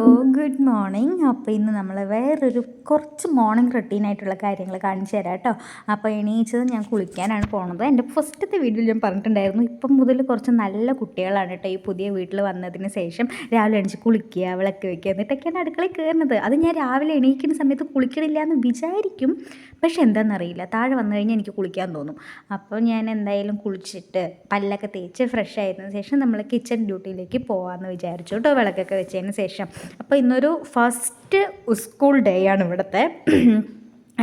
Oh. Good morning അപ്പോൾ ഇന്ന് നമ്മൾ വേറൊരു കുറച്ച് മോർണിംഗ് റൊട്ടീനായിട്ടുള്ള കാര്യങ്ങൾ കാണിച്ചു തരാം കേട്ടോ. അപ്പോൾ എണീച്ചത് ഞാൻ കുളിക്കാനാണ് പോണത്. എന്റെ ഫസ്റ്റത്തെ വീഡിയോയിൽ ഞാൻ പറഞ്ഞിട്ടുണ്ടായിരുന്നു ഇപ്പം മുതൽ കുറച്ച് നല്ല കുട്ടികളാണ് കേട്ടോ ഈ പുതിയ വീട്ടിൽ വന്നതിന് ശേഷം രാവിലെ എണീച്ച് കുളിക്കുക വിളക്ക് വയ്ക്കുക എന്നിട്ടൊക്കെയാണ് അടുക്കളയിൽ കയറുന്നത്. അത് ഞാൻ രാവിലെ എണീക്കുന്ന സമയത്ത് കുളിക്കണില്ല എന്ന് വിചാരിക്കും. പക്ഷെ എന്താണെന്നറിയില്ല താഴെ വന്നു കഴിഞ്ഞാൽ എനിക്ക് കുളിക്കാൻ തോന്നും. അപ്പോൾ ഞാൻ എന്തായാലും കുളിച്ചിട്ട് പല്ലൊക്കെ തേച്ച് ഫ്രഷ് ആയതിനു ശേഷം നമ്മൾ കിച്ചൺ ഡ്യൂട്ടിയിലേക്ക് പോകാമെന്ന് വിചാരിച്ചു കേട്ടോ വിളക്കൊക്കെ വെച്ചതിന് ശേഷം. അപ്പോൾ ഇന്നൊരു ഫസ്റ്റ് സ്കൂൾ ഡേ ആണ് ഇവിടുത്തെ.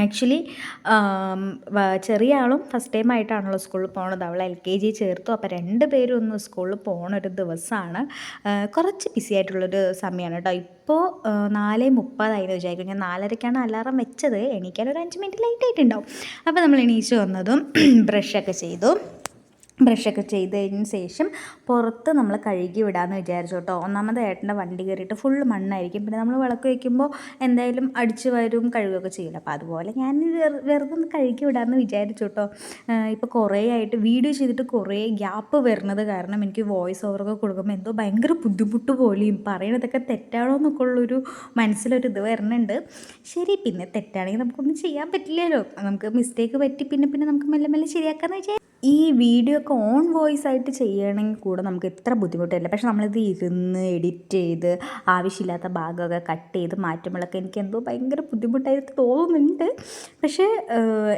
ആക്ച്വലി ചെറിയ ആളും ഫസ്റ്റ് ടൈം ആയിട്ടാണല്ലോ സ്കൂളിൽ പോണത്. അവൾ എൽ കെ ജി ചേർത്തു. അപ്പോൾ രണ്ട് പേരും ഒന്ന് സ്കൂളിൽ പോണ ഒരു ദിവസമാണ് കുറച്ച് ബിസി ആയിട്ടുള്ളൊരു സമയമാണ് കേട്ടോ ഇപ്പോൾ നാല് മുപ്പതായിരുന്നു വിചാരിക്കും. ഞാൻ നാലരയ്ക്കാണ് അലാറം വെച്ചത്. എണീക്കാൻ ഒരു അഞ്ച് മിനിറ്റ് ലേറ്റ് ആയിട്ടുണ്ടാവും. അപ്പോൾ നമ്മൾ എണീച്ച് വന്നതും ബ്രഷൊക്കെ ചെയ്തു. ബ്രഷൊക്കെ ചെയ്തതിന് ശേഷം പുറത്ത് നമ്മൾ കഴുകി വിടാമെന്ന് വിചാരിച്ചു കേട്ടോ. ഒന്നാമത് ഏട്ടന്റെ വണ്ടി കയറിയിട്ട് ഫുൾ മണ്ണായിരിക്കും. പിന്നെ നമ്മൾ വിളക്ക് വയ്ക്കുമ്പോൾ എന്തായാലും അടിച്ച് വരും കഴുകുകയൊക്കെ ചെയ്യില്ല അപ്പോൾ അതുപോലെ ഞാൻ വെറുതെ ഒന്ന് കഴുകി വിടാമെന്ന് വിചാരിച്ചു കേട്ടോ. ഇപ്പോൾ കുറേ ആയിട്ട് വീഡിയോ ചെയ്തിട്ട് കുറേ ഗ്യാപ്പ് വരുന്നത് കാരണം എനിക്ക് വോയിസ് ഓവറൊക്കെ കൊടുക്കുമ്പോൾ എന്തോ ഭയങ്കര ബുദ്ധിമുട്ട് പോലെയും പറയണതൊക്കെ തെറ്റാണോ എന്നൊക്കെ ഉള്ളൊരു മനസ്സിലൊരു ഇത് വരുന്നുണ്ട്. ശരി പിന്നെ തെറ്റാണെങ്കിൽ നമുക്കൊന്നും ചെയ്യാൻ പറ്റില്ലല്ലോ. നമുക്ക് മിസ്റ്റേക്ക് പറ്റി പിന്നെ പിന്നെ നമുക്ക് മെല്ലെ മെല്ലെ ശരിയാക്കാമെന്ന് വിചാരിച്ചു. ഈ വീഡിയോ ഒക്കെ ഓൺ വോയിസ് ആയിട്ട് ചെയ്യണമെങ്കിൽ കൂടെ നമുക്ക് എത്ര ബുദ്ധിമുട്ടില്ല? പക്ഷെ നമ്മളിത് ഇരുന്ന് എഡിറ്റ് ചെയ്ത് ആവശ്യമില്ലാത്ത ഭാഗമൊക്കെ കട്ട് ചെയ്ത് മാറ്റുമ്പോഴൊക്കെ എനിക്ക് എന്തോ ഭയങ്കര ബുദ്ധിമുട്ടായിട്ട് തോന്നുന്നുണ്ട്. പക്ഷേ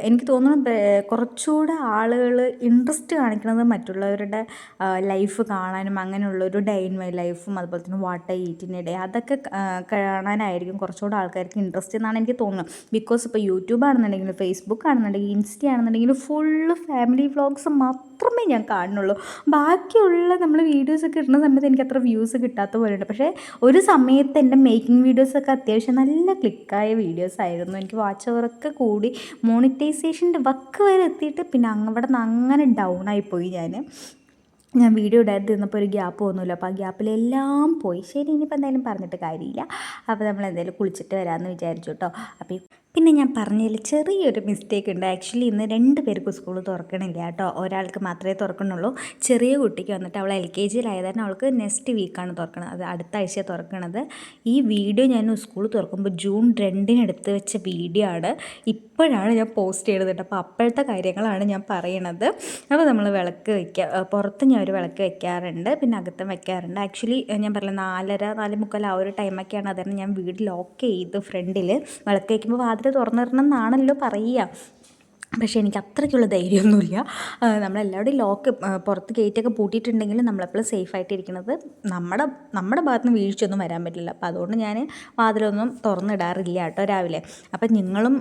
എനിക്ക് തോന്നുന്നു കുറച്ചുകൂടെ ആളുകൾ ഇൻട്രസ്റ്റ് കാണിക്കുന്നത് മറ്റുള്ളവരുടെ ലൈഫ് കാണാനും അങ്ങനെയുള്ളൊരു ഡേ ഇൻ മൈ ലൈഫും അതുപോലെ തന്നെ വാട്ട് ഐ ഈറ്റിന്റെ ഡേ അതൊക്കെ കാണാനായിരിക്കും കുറച്ചുകൂടെ ആൾക്കാർക്ക് ഇൻട്രസ്റ്റ് എന്നാണ് എനിക്ക് തോന്നുന്നത്. ബിക്കോസ് ഇപ്പോൾ യൂട്യൂബ് ആണെന്നുണ്ടെങ്കിലും ഫേസ്ബുക്ക് ആണെന്നുണ്ടെങ്കിലും ഇൻസ്റ്റ ആണെന്നുണ്ടെങ്കിലും ഫുള്ള് ഫാമിലി വ്ളോഗ് വ്ളോഗ്സ് മാത്രമേ ഞാൻ കാണുന്നുള്ളൂ. ബാക്കിയുള്ള നമ്മൾ വീഡിയോസൊക്കെ ഇടുന്ന സമയത്ത് എനിക്ക് അത്ര വ്യൂസ് കിട്ടാത്ത പോലെയുണ്ട്. പക്ഷേ ഒരു സമയത്ത് എന്റെ മേക്കിംഗ് വീഡിയോസൊക്കെ അത്യാവശ്യം നല്ല ക്ലിക്കായ വീഡിയോസ് ആയിരുന്നു. എനിക്ക് വാച്ച് ഓവറൊക്കെ കൂടി മോണിറ്റൈസേഷന്റെ വക്ക് വരെ എത്തിയിട്ട് പിന്നെ അവിടെ നിന്ന് അങ്ങനെ ഡൗൺ ആയിപ്പോയി ഞാൻ ഞാൻ വീഡിയോ ഇടാതിരുന്നപ്പോൾ ഒരു ഗ്യാപ്പ് ഒന്നുമില്ല അപ്പോൾ ആ ഗ്യാപ്പിലെല്ലാം പോയി. ശരി ഇനിയിപ്പോൾ എന്തായാലും പറഞ്ഞിട്ട് കാര്യമില്ല. അപ്പോൾ നമ്മൾ എന്തായാലും കുളിച്ചിട്ട് വരാമെന്ന് വിചാരിച്ചു കേട്ടോ. അപ്പോൾ പിന്നെ ഞാൻ പറഞ്ഞതിൽ ചെറിയൊരു മിസ്റ്റേക്ക് ഉണ്ട്. ആക്ച്വലി ഇന്ന് രണ്ട് പേർക്ക് സ്കൂൾ തുറക്കണില്ല കേട്ടോ. ഒരാൾക്ക് മാത്രമേ തുറക്കണുള്ളൂ ചെറിയ കുട്ടിക്ക് വന്നിട്ട് അവൾ എൽ കെ ജിയിലായതാണ് അവൾക്ക് നെക്സ്റ്റ് വീക്കാണ് തുറക്കണത്. അത് അടുത്ത ആഴ്ച തുറക്കണത്. ഈ വീഡിയോ ഞാൻ സ്കൂൾ തുറക്കുമ്പോൾ ജൂൺ രണ്ടിന് എടുത്ത് വെച്ച വീഡിയോ ആണ്. ഇപ്പോഴാണ് ഞാൻ പോസ്റ്റ് ചെയ്തത് അപ്പോൾ അപ്പോഴത്തെ കാര്യങ്ങളാണ് ഞാൻ പറയണത്. അപ്പോൾ നമ്മൾ വിളക്ക് വയ്ക്കുക പുറത്ത് ഞാൻ ഒരു വിളക്ക് വെക്കാറുണ്ട് പിന്നെ അകത്തും വെക്കാറുണ്ട് ആക്ച്വലി ഞാൻ പറഞ്ഞ നാലര നാല് മുക്കാൽ ആ ഒരു ടൈമൊക്കെയാണ് അതാണ് ഞാൻ വീട് ലോക്ക് ചെയ്ത് ഫ്രണ്ടിൽ വിളക്ക് വയ്ക്കുമ്പോൾ വാതിൽ തുറന്നിടണം എന്നാണല്ലോ പറയുക. പക്ഷേ എനിക്ക് അത്രയ്ക്കുള്ള ധൈര്യമൊന്നുമില്ല നമ്മളെല്ലാവരുടെയും ലോക്ക് പുറത്ത് ഗേറ്റൊക്കെ പൂട്ടിയിട്ടുണ്ടെങ്കിലും നമ്മളെപ്പോഴും സേഫായിട്ടിരിക്കുന്നത് നമ്മുടെ നമ്മുടെ ഭാഗത്ത് നിന്ന് വീഴ്ചയൊന്നും വരാൻ പറ്റില്ല. അപ്പോൾ അതുകൊണ്ട് ഞാൻ വാതിലൊന്നും തുറന്നിടാറില്ല കേട്ടോ രാവിലെ. അപ്പം നിങ്ങളും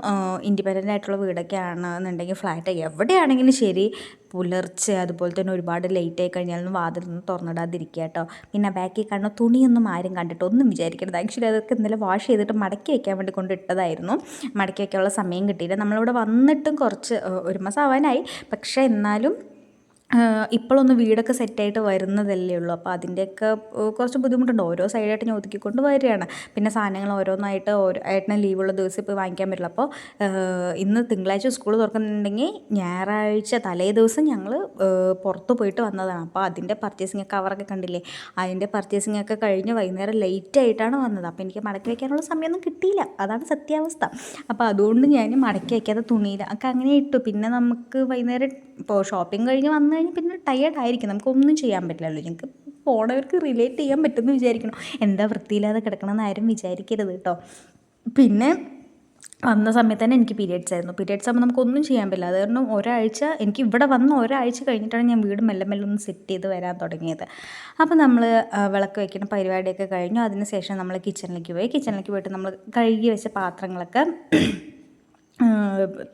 ഇൻഡിപെൻഡന്റ് ആയിട്ടുള്ള വീടൊക്കെ ആണെന്നുണ്ടെങ്കിൽ ഫ്ലാറ്റ് എവിടെയാണെങ്കിലും ശരി പുലർച്ചെ അതുപോലെ തന്നെ ഒരുപാട് ലേറ്റ് ആയി കഴിഞ്ഞാലൊന്നും വാതിലൊന്നും തുറന്നിടാതിരിക്കുക കേട്ടോ. പിന്നെ ബാക്കിൽ കാണുന്ന തുണിയൊന്നും ആരും കണ്ടിട്ട് ഒന്നും വിചാരിക്കരുത്. ആക്ച്വലി അതൊക്കെ ഇന്നലെ വാഷ് ചെയ്തിട്ട് മടക്കി വയ്ക്കാൻ വേണ്ടി കൊണ്ടിട്ടതായിരുന്നു മടക്കി വയ്ക്കാനുള്ള സമയം കിട്ടിയില്ല. നമ്മളിവിടെ വന്നിട്ടും കുറച്ച് ഒരു മാസം ആവാനായി. പക്ഷേ എന്നാലും ഇപ്പോഴൊന്ന് വീടൊക്കെ സെറ്റായിട്ട് വരുന്നതല്ലേ ഉള്ളൂ. അപ്പോൾ അതിന്റെയൊക്കെ കുറച്ച് ബുദ്ധിമുട്ടുണ്ട്. ഓരോ സൈഡായിട്ട് ഞാൻ ഒതുക്കിക്കൊണ്ട് വരികയാണ്. പിന്നെ സാധനങ്ങൾ ഓരോന്നായിട്ട് ഓരോ ഏട്ടന് ലീവുള്ള ദിവസം ഇപ്പോൾ വാങ്ങിക്കാൻ പറ്റില്ല. അപ്പോൾ ഇന്ന് തിങ്കളാഴ്ച സ്കൂൾ തുറക്കുന്നുണ്ടെങ്കിൽ ഞായറാഴ്ച തലേ ദിവസം ഞങ്ങൾ പുറത്ത് പോയിട്ട് വന്നതാണ്. അപ്പോൾ അതിന്റെ പർച്ചേസിങ് കവറൊക്കെ കണ്ടില്ലേ? അതിന്റെ പർച്ചേസിങ് ഒക്കെ കഴിഞ്ഞ് വൈകുന്നേരം ലേറ്റ് ആയിട്ടാണ് വന്നത്. അപ്പോൾ എനിക്ക് മടക്കി വയ്ക്കാനുള്ള സമയമൊന്നും കിട്ടിയില്ല. അതാണ് സത്യാവസ്ഥ. അപ്പോൾ അതുകൊണ്ട് ഞാൻ മടക്കി വയ്ക്കാത്ത തുണിയിൽ ഒക്കെ അങ്ങനെ ഇട്ടു. പിന്നെ നമുക്ക് വൈകുന്നേരം ഇപ്പോൾ ഷോപ്പിംഗ് കഴിഞ്ഞ് വന്നു കഴിഞ്ഞാൽ പിന്നെ ടയേർഡ് ആയിരിക്കും. നമുക്കൊന്നും ചെയ്യാൻ പറ്റില്ലല്ലോ. ഞങ്ങൾക്ക് പോണവർക്ക് റിലേറ്റ് ചെയ്യാൻ പറ്റുമെന്ന് വിചാരിക്കണം എന്താ വൃത്തിയില്ലാതെ കിടക്കണമെന്ന് ആരും വിചാരിക്കരുത് കേട്ടോ പിന്നെ വന്ന സമയത്ത് തന്നെ എനിക്ക് പീരിയഡ്സ് ആയിരുന്നു. പീരിയഡ്സ് ആകുമ്പോൾ നമുക്കൊന്നും ചെയ്യാൻ പറ്റില്ല. അത് കാരണം ഒരാഴ്ച എനിക്ക് ഇവിടെ വന്ന് ഒരാഴ്ച കഴിഞ്ഞിട്ടാണ് ഞാൻ വീട് മെല്ലെ മെല്ലെ ഒന്ന് സെറ്റ് ചെയ്ത് വരാൻ തുടങ്ങിയത്. അപ്പോൾ നമ്മൾ വിളക്ക് വയ്ക്കുന്ന പരിപാടിയൊക്കെ കഴിഞ്ഞു. അതിന് ശേഷം നമ്മൾ കിച്ചണിലേക്ക് പോയി. കിച്ചണിലേക്ക് പോയിട്ട് നമ്മൾ കഴുകി വെച്ച പാത്രങ്ങളൊക്കെ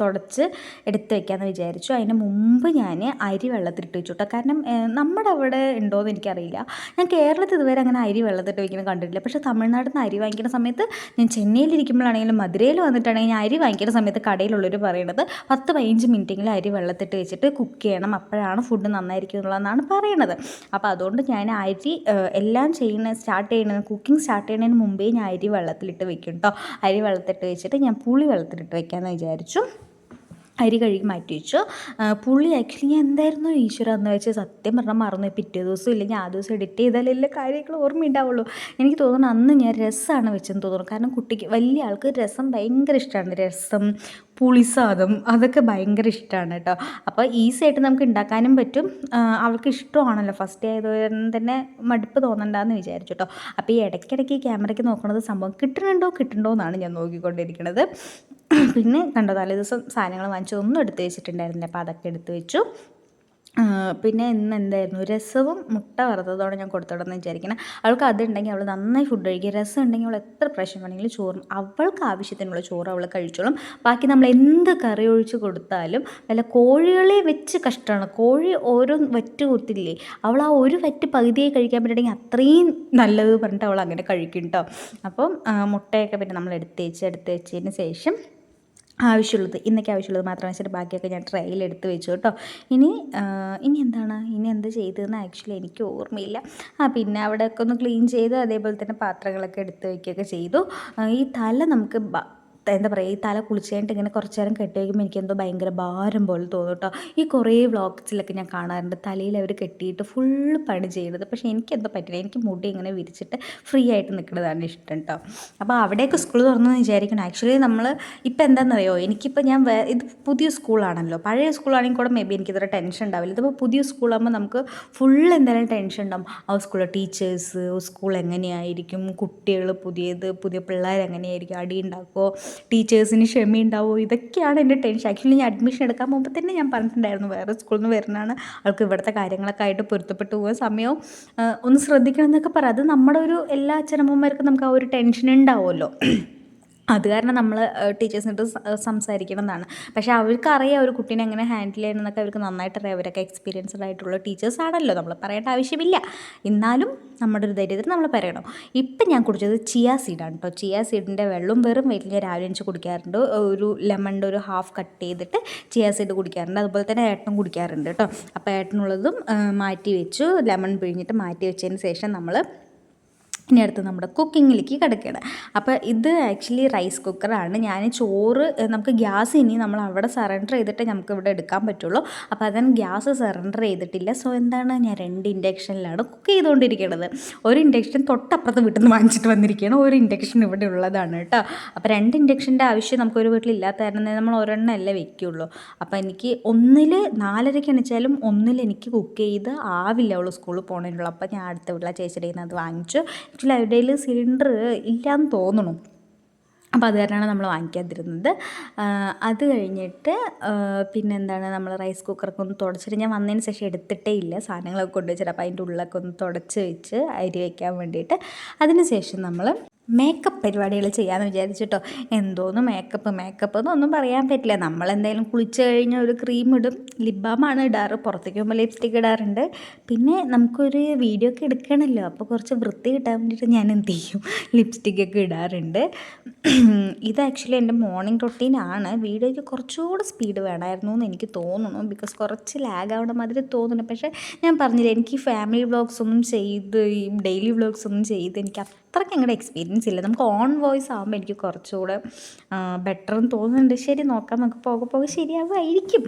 തുടച്ച് എടുത്ത് വെക്കാമെന്ന് വിചാരിച്ചു. അതിന് മുമ്പ് ഞാൻ അരി വെള്ളത്തിലിട്ട് വെച്ചു കേട്ടോ കാരണം നമ്മുടെ അവിടെ ഉണ്ടോയെന്ന് എനിക്കറിയില്ല. ഞാൻ കേരളത്തിൽ ഇതുവരെ അങ്ങനെ അരി വെള്ളത്തിട്ട് വയ്ക്കുന്നത് കണ്ടിട്ടില്ല. പക്ഷേ തമിഴ്നാട്ടിൽ നിന്ന് അരി വാങ്ങിക്കുന്ന സമയത്ത് ഞാൻ ചെന്നൈയിലിരിക്കുമ്പോഴാണെങ്കിലും മധുരയിൽ വന്നിട്ടാണെങ്കിൽ ഞാൻ അരി വാങ്ങിക്കുന്ന സമയത്ത് കടയിലുള്ളവർ പറയുന്നത് പത്ത് പതിനഞ്ച് മിനിറ്റെങ്കിലും അരി വെള്ളത്തിട്ട് വെച്ചിട്ട് കുക്ക് ചെയ്യണം. അപ്പോഴാണ് ഫുഡ് നന്നായിരിക്കും എന്നുള്ളതെന്നാണ് പറയണത്. അപ്പോൾ അതുകൊണ്ട് ഞാൻ അരി എല്ലാം ചെയ്യുന്ന സ്റ്റാർട്ട് ചെയ്യുന്നത് കുക്കിംഗ് സ്റ്റാർട്ട് ചെയ്യുന്നതിന് മുമ്പേ ഞാൻ അരി വെള്ളത്തിലിട്ട് വെക്കും കേട്ടോ അരി വെള്ളത്തിട്ട് വെച്ചിട്ട് ഞാൻ പുളി വെള്ളത്തിലിട്ട് വെക്കാമെന്ന് വിചാരിച്ചു. അരി കഴുകി മാറ്റി വെച്ചു. പുള്ളി പുളി ആക്ച്വലി ഞാൻ എന്തായിരുന്നു ഈശ്വര എന്ന് വെച്ചാൽ സത്യം പറഞ്ഞാൽ മറന്നു. പിറ്റേ ദിവസം ഇല്ലെങ്കിൽ ആ ദിവസം എഡിറ്റ് ചെയ്താൽ എല്ലാ കാര്യങ്ങളും ഓർമ്മയുണ്ടാവുള്ളൂ എനിക്ക് തോന്നുന്നു അന്ന് ഞാൻ രസമാണ് വെച്ചെന്ന് തോന്നുന്നു. കാരണം കുട്ടിക്ക് വലിയ ആൾക്ക് രസം ഭയങ്കര ഇഷ്ടമാണ് രസം പുളിസാദം അതൊക്കെ ഭയങ്കര ഇഷ്ടമാണ് കേട്ടോ. അപ്പോൾ ഈസി ആയിട്ട് നമുക്ക് ഉണ്ടാക്കാനും പറ്റും. അവൾക്ക് ഇഷ്ടമാണല്ലോ. ഫസ്റ്റ് ആയതുകൊണ്ട് തന്നെ മടുപ്പ് തോന്നണ്ടെന്ന് വിചാരിച്ചു കേട്ടോ. അപ്പോൾ ഈ ഇടയ്ക്കിടയ്ക്ക് ക്യാമറയ്ക്ക് നോക്കുന്നത് സംഭവം കിട്ടുന്നുണ്ടോ കിട്ടുന്നുണ്ടോ എന്നാണ് ഞാൻ നോക്കിക്കൊണ്ടിരിക്കുന്നത് പിന്നെ കണ്ടോ തലേ ദിവസം സാധനങ്ങൾ വാങ്ങിച്ചതൊന്നും എടുത്ത് വെച്ചിട്ടുണ്ടായിരുന്നില്ല. അപ്പോൾ അതൊക്കെ എടുത്ത് വെച്ചു. പിന്നെ ഇന്ന് എന്തായിരുന്നു? രസവും മുട്ട വറുത്തതോടെ ഞാൻ കൊടുത്തോടെന്ന് വിചാരിക്കണം. അവൾക്ക് അതുണ്ടെങ്കിൽ അവൾ നന്നായി ഫുഡ് കഴിക്കും. രസം ഉണ്ടെങ്കിൽ അവൾ എത്ര പ്രശ്നം വേണമെങ്കിലും ചോറും. അവൾക്ക് ആവശ്യത്തിനുള്ള ചോറ് അവൾ കഴിച്ചോളും. ബാക്കി നമ്മൾ എന്ത് കറി ഒഴിച്ച് കൊടുത്താലും വല്ല കോഴികളെ വെച്ച് കഷ്ടമാണ് കോഴി ഓരോ വറ്റ് കുത്തില്ലേ അവൾ ആ ഒരു വറ്റ് പകുതിയായി കഴിക്കാൻ പറ്റുകയാണെങ്കിൽ അത്രയും നല്ലത് പറഞ്ഞിട്ട് അവൾ അങ്ങനെ കഴിക്കും കേട്ടോ അപ്പം മുട്ടയൊക്കെ പിന്നെ നമ്മൾ എടുത്തേച്ച് വെച്ച് എടുത്ത് വെച്ചതിന് ശേഷം ആവശ്യമുള്ളത് ഇന്നൊക്കെ ആവശ്യമുള്ളത് മാത്രം വെച്ചിട്ട് ബാക്കിയൊക്കെ ഞാൻ ട്രൈയിൽ എടുത്ത് വെച്ചു കേട്ടോ. ഇനി ഇനി എന്താണ്? ഇനി എന്ത് ചെയ്തതെന്ന് ആക്ച്വലി എനിക്ക് ഓർമ്മയില്ല. ആ പിന്നെ അവിടെയൊക്കെ ഒന്ന് ക്ലീൻ ചെയ്ത് അതേപോലെ തന്നെ പാത്രങ്ങളൊക്കെ എടുത്ത് വയ്ക്കുകയൊക്കെ ചെയ്തു. ഈ തല നമുക്ക് എന്താ പറയുക ഈ തല കുളിച്ച് ഇങ്ങനെ കുറച്ച് നേരം കെട്ടി വയ്ക്കുമ്പോൾ എനിക്ക് എന്തോ ഭയങ്കര ഭാരം പോലെ തോന്നും കേട്ടോ ഈ കുറേ വ്ളോഗ്സിലൊക്കെ ഞാൻ കാണാറുണ്ട്. തലയിൽ അവർ കെട്ടിയിട്ട് ഫുള്ള് പണി ചെയ്യുന്നത്. പക്ഷേ എനിക്കെന്തോ പറ്റില്ല. എനിക്ക് മുടി ഇങ്ങനെ വിരിച്ചിട്ട് ഫ്രീ ആയിട്ട് നിൽക്കുന്നതാണ് ഇഷ്ടം കേട്ടോ അപ്പോൾ അവിടെയൊക്കെ സ്കൂൾ തുറന്നെന്ന് വിചാരിക്കണം ആക്ച്വലി നമ്മൾ ഇപ്പോൾ എന്താണെന്നറിയോ എനിക്കിപ്പോൾ ഞാൻ ഇത് പുതിയ സ്കൂളാണല്ലോ പഴയ സ്കൂളാണെങ്കിൽ കൂടെ മേ ബി എനിക്കിത്ര ടെൻഷൻ ഉണ്ടാവില്ല. ഇതിപ്പോൾ പുതിയ സ്കൂളാകുമ്പോൾ നമുക്ക് ഫുൾ എന്തായാലും ടെൻഷൻ ഉണ്ടാവും. ആ സ്കൂളിലെ ടീച്ചേഴ്സ് സ്കൂൾ എങ്ങനെയായിരിക്കും? കുട്ടികൾ പുതിയത് പുതിയ പിള്ളേർ എങ്ങനെയായിരിക്കും അടി ഉണ്ടാക്കുമോ ടീച്ചേഴ്സിന് ക്ഷമയുണ്ടാവുമോ ഇതൊക്കെയാണ് എന്റെ ടെൻഷൻ. ആക്ച്വലി ഞാൻ അഡ്മിഷൻ എടുക്കാൻ മുമ്പ് തന്നെ ഞാൻ പറഞ്ഞിട്ടുണ്ടായിരുന്നു വേറെ സ്കൂളിൽ നിന്ന് വരുന്നതാണ്. അവൾക്ക് ഇവിടുത്തെ കാര്യങ്ങളൊക്കെ ആയിട്ട് പൊരുത്തപ്പെട്ടു പോകുന്ന സമയവും ഒന്ന് ശ്രദ്ധിക്കണം എന്നൊക്കെ പറയാം അത് നമ്മുടെ ഒരു എല്ലാ അച്ഛനമ്മമാർക്കും നമുക്ക് ആ ഒരു ടെൻഷൻ ഉണ്ടാവുമല്ലോ. അത് കാരണം നമ്മൾ ടീച്ചേഴ്സിനോട് സംസാരിക്കണം എന്നാണ് പക്ഷേ അവർക്ക് അറിയാം ഒരു കുട്ടീനെ എങ്ങനെ ഹാൻഡിൽ ചെയ്യണം എന്നൊക്കെ അവർക്ക് നന്നായിട്ട് അറിയാം അവരൊക്കെ എക്സ്പീരിയൻസ്ഡ് ആയിട്ടുള്ള ടീച്ചേഴ്സ് ആണല്ലോ. നമ്മൾ പറയേണ്ട ആവശ്യമില്ല. എന്നാലും നമ്മുടെ ഒരു ധൈര്യത്തിൽ നമ്മൾ പറയണം. ഇപ്പം ഞാൻ കുടിച്ചത് ചിയ സീഡാണ് കേട്ടോ ചിയ സീഡിന്റെ വെള്ളം വെറും വെയിറ്റിൽ രാവിലെ എണിച്ച് കുടിക്കാറുണ്ട്. ഒരു ലെമണിന്റെ ഒരു ഹാഫ് കട്ട് ചെയ്തിട്ട് ചിയ സീഡ് കുടിക്കാറുണ്ട്. അതുപോലെ തന്നെ ഏട്ടനും കുടിക്കാറുണ്ട് കേട്ടോ അപ്പോൾ ഏട്ടനുള്ളതും മാറ്റി വെച്ചു. ലെമൺ പിഴിഞ്ഞിട്ട് മാറ്റി വെച്ചതിന് ശേഷം നമ്മൾ ഇനി അടുത്ത് നമ്മുടെ കുക്കിങ്ങിലേക്ക് കിടക്കുകയാണ് അപ്പോൾ ഇത് ആക്ച്വലി റൈസ് കുക്കറാണ് ഞാൻ ചോറ് നമുക്ക് ഗ്യാസ് ഇനി നമ്മൾ അവിടെ സറണ്ടർ ചെയ്തിട്ട് നമുക്ക് ഇവിടെ എടുക്കാൻ പറ്റുള്ളൂ. അപ്പോൾ അതിന് ഗ്യാസ് സറണ്ടർ ചെയ്തിട്ടില്ല. സോ എന്താണ്? ഞാൻ രണ്ട് ഇൻഡക്ഷനിലാണ് കുക്ക് ചെയ്തുകൊണ്ടിരിക്കുന്നത് ഒരു ഇൻഡക്ഷൻ തൊട്ടപ്പുറത്ത് വീട്ടിൽ നിന്ന് വാങ്ങിച്ചിട്ട് വന്നിരിക്കുകയാണ് ഒരു ഇൻഡക്ഷൻ ഇവിടെ ഉള്ളതാണ് കേട്ടോ. അപ്പോൾ രണ്ട് ഇൻഡക്ഷന്റെ ആവശ്യം നമുക്ക് ഒരു വീട്ടിലില്ലാത്ത കാരണം നമ്മൾ ഒരെണ്ണം അല്ലേ അപ്പോൾ എനിക്ക് ഒന്നിൽ നാലരയ്ക്ക് എണിച്ചാലും ഒന്നിൽ എനിക്ക് കുക്ക് ചെയ്ത് ആവില്ല അവൾ സ്കൂളിൽ പോകണമല്ലോ അപ്പോൾ ഞാൻ അടുത്ത വീട്ടിലെ ചേച്ചിയുടെ അത് വാങ്ങിച്ചു. ആക്ച്വലി അവരുടെ സിലിണ്ടർ ഇല്ലയെന്ന് തോന്നുന്നു അപ്പോൾ അത് കാരണമാണ് നമ്മൾ വാങ്ങിക്കാതിരുന്നത്. അത് കഴിഞ്ഞിട്ട് പിന്നെ എന്താണ് നമ്മൾ റൈസ് കുക്കറൊക്കെ ഒന്ന് തുടച്ചിട്ട് ഞാൻ വന്നതിന് ശേഷം എടുത്തിട്ടേ ഇല്ല. സാധനങ്ങളൊക്കെ കൊണ്ടുവച്ചിട്ട് അപ്പോൾ അതിന്റെ ഉള്ളിലൊക്കെ ഒന്ന് തുടച്ച് വെച്ച് അരി വയ്ക്കാൻ വേണ്ടിയിട്ട്. അതിന് ശേഷം നമ്മൾ മേക്കപ്പ് പരിപാടികൾ ചെയ്യാമെന്ന് വിചാരിച്ചിട്ടോ. എന്തോന്ന് മേക്കപ്പ് മേക്കപ്പ് എന്നൊന്നും പറയാൻ പറ്റില്ല. നമ്മൾ എന്തായാലും കുളിച്ച് കഴിഞ്ഞ ഒരു ക്രീം ഇടും ലിപ് ബാമാണ് ഇടാറ് പുറത്തേക്ക് പോകുമ്പോൾ ലിപ്സ്റ്റിക് ഇടാറുണ്ട്. പിന്നെ നമുക്കൊരു വീഡിയോ ഒക്കെ എടുക്കണമല്ലോ അപ്പോൾ കുറച്ച് വൃത്തി കിട്ടാൻ വേണ്ടിയിട്ട് ഞാൻ എന്ത് ചെയ്യും? ലിപ്സ്റ്റിക്കൊക്കെ ഇടാറുണ്ട്. ഇത് ആക്ച്വലി എന്റെ മോർണിംഗ് റൊട്ടീനാണ് വീഡിയോയ്ക്ക് കുറച്ചുകൂടെ സ്പീഡ് വേണമായിരുന്നു എന്ന് എനിക്ക് തോന്നുന്നു. ബിക്കോസ് കുറച്ച് ലാഗ് ആവണ മാതിരി തോന്നുന്നു. പക്ഷേ ഞാൻ പറഞ്ഞില്ല എനിക്ക് ഫാമിലി വ്ളോഗ്സ് ഒന്നും ചെയ്ത് ഈ ഡെയിലി വ്ളോഗ്സ് ഒന്നും ചെയ്ത് എനിക്ക് അത്രയ്ക്ക് അങ്ങോട്ട് എക്സ്പീരിയൻസ് ഇല്ല. നമുക്ക് ഓൺ വോയിസ് ആകുമ്പോൾ എനിക്ക് കുറച്ചുകൂടെ ബെറ്റർ എന്ന് തോന്നുന്നുണ്ട്. ശരി നോക്കാം. നമുക്ക് പോകെ പോകെ ശരിയാവുമായിരിക്കും.